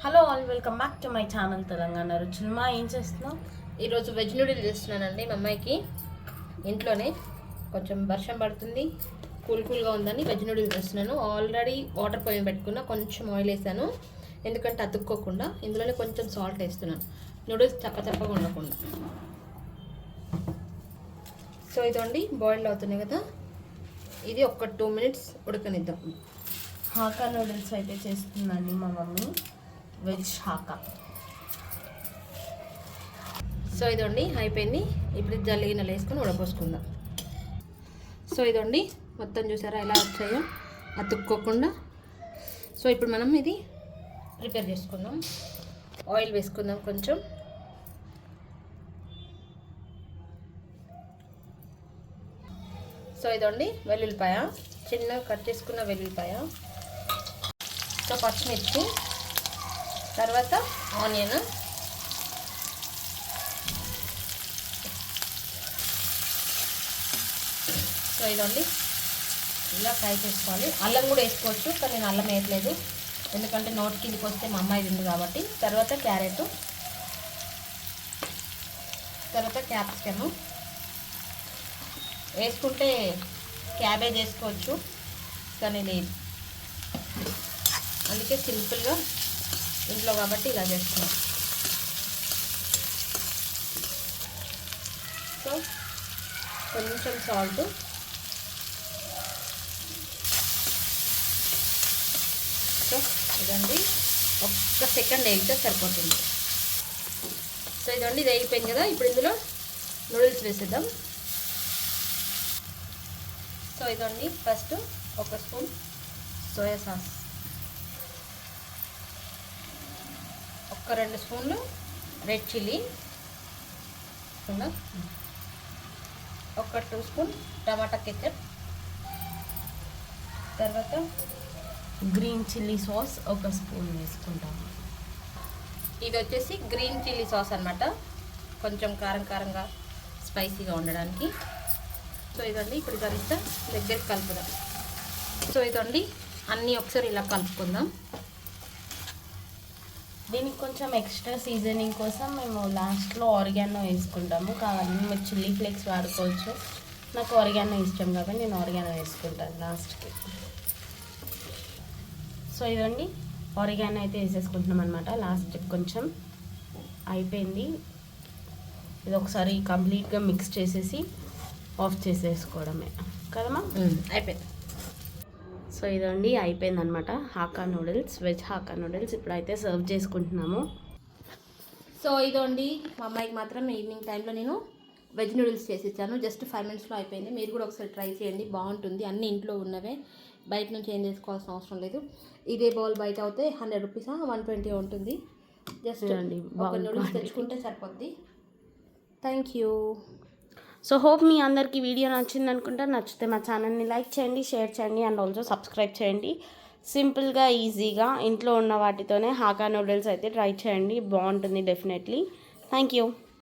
Hello all welcome back to my channel Telangana రుచులు మా ఏం చేస్తున్నావు? ఈరోజు వెజ్ నూడిల్ చేస్తున్నానండి మా అమ్మాయికి. ఇంట్లోనే కొంచెం వర్షం పడుతుంది కూల్ కూల్గా ఉందని వెజ్ నూడిల్స్ చేస్తున్నాను. ఆల్రెడీ వాటర్ పొయ్యి పెట్టుకున్నా కొంచెం ఆయిల్ వేసాను. ఎందుకంటే అతుక్కోకుండా ఇందులోనే కొంచెం సాల్ట్ వేస్తున్నాను. నూడిల్స్ చప్ప చప్పగా ఉండకుండా. సో ఇదండి బాయిల్ అవుతున్నాయి కదా. ఇది ఒక టూ మినిట్స్ ఉడకనిద్దాం. హాకా నూడిల్స్ అయితే చేస్తుందండి మా మమ్మీ. వెజ్ హాకా సో ఇదండి అయిపోయింది. ఇప్పుడు జల్లిగిన్నెలు వేసుకొని ఉడపోసుకుందాం సో ఇదండి మొత్తం చూసారా ఎలా వచ్చాయో? అతుక్కోకుండా. సో ఇప్పుడు మనం ఇది ప్రిపేర్ చేసుకుందాం. ఆయిల్ వేసుకుందాం కొంచెం. సో ఇదండి వెల్లుల్లిపాయ. చిన్నగా కట్ చేసుకున్న వెల్లుల్లిపాయ. సో పచ్చిమిర్చి. తర్వాత ఆనియన్. సో ఇదండి. ఇలా ఫ్రై చేసుకోవాలి. అల్లం కూడా వేసుకోవచ్చు కానీ నేను అల్లం వేయట్లేదు. ఎందుకంటే నోట్ కిందికి వస్తే మా అమ్మాయి తింది కాబట్టి. తర్వాత క్యారెట్. తర్వాత క్యాప్సికమ్. వేసుకుంటే క్యాబేజ్ వేసుకోవచ్చు కానీ లేదు. అందుకే సింపుల్గా ఇంట్లో కాబట్టి ఇలా చేస్తున్నాం. సో కొంచెం సాల్ట్. సో ఇదండి. ఒక్క సెకండ్ వేగితే సరిపోతుంది. సో ఇదండి ఇది అయిపోయింది కదా. ఇప్పుడు ఇందులో నూడిల్స్ వేసేద్దాం. సో ఇదండి ఫస్ట్ ఒక స్పూన్ సోయా సాస్. ఒక రెండు స్పూన్లు రెడ్ చిల్లీ. ఒక టూ స్పూన్ టమాటా కెచప్. తర్వాత గ్రీన్ చిల్లీ సాస్ ఒక స్పూన్ వేసుకుంటాము ఇది వచ్చేసి గ్రీన్ చిల్లీ సాస్ అనమాట కొంచెం కారం కారంగా స్పైసీగా ఉండడానికి. సో ఇదండి ఇప్పుడు ఇదంతా దగ్గరికి కలుపుదాం. సో ఇదండి అన్నీ ఒకసారి ఇలా కలుపుకుందాం. దీనికి కొంచెం ఎక్స్ట్రా సీజనింగ్ కోసం మేము లాస్ట్లో ఆర్గానో వేసుకుంటాము. కావాలంటే మీరు చిల్లీ ఫ్లేక్స్ వాడుకోవచ్చు. నాకు ఆర్గానో ఇష్టం కాబట్టి నేను ఆర్గానో వేసుకుంటాను లాస్ట్కి సో ఇదండి. ఆరిగానో అయితే వేసేసుకుంటున్నాం అనమాట లాస్ట్ కొంచెం అయిపోయింది. ఇది ఒకసారి కంప్లీట్గా మిక్స్ చేసేసి ఆఫ్ చేసేసుకోవడమే. కదమ్మా? అయిపోయింది. సో ఇదండి అయిపోయింది అనమాట hakka noodles veg hakka noodles ఇప్పుడైతే సర్వ్ చేసుకుంటున్నాము. సో ఇదండి మా అమ్మాయికి మాత్రం ఈవినింగ్ టైంలో నేను వెజ్ నూడిల్స్ చేసి ఇచ్చాను జస్ట్ ఫైవ్ మినిట్స్లో అయిపోయింది. మీరు కూడా ఒకసారి ట్రై చేయండి. బాగుంటుంది. అన్ని ఇంట్లో ఉన్నవే. బయట నుంచి ఏం చేసుకోవాల్సిన అవసరం లేదు. ఇదే బౌల్ బయట అవుతే హండ్రెడ్ రూపీస్? వన్ ట్వంటీ ఉంటుంది. జస్ట్ ఒక నూడిల్స్. తెచ్చుకుంటే సరిపోద్ది. Thank you. సో హోప్ మీ అందరికీ వీడియో నచ్చింది అనుకుంటా. నచ్చితే మా ఛానల్ని లైక్ చేయండి షేర్ చేయండి అండ్ ఆల్సో సబ్స్క్రైబ్ చేయండి. సింపుల్గా ఈజీగా ఇంట్లో ఉన్న వాటితోనే హాకా నూడిల్స్ అయితే ట్రై చేయండి. బాగుంటుంది డెఫినెట్లీ. Thank you.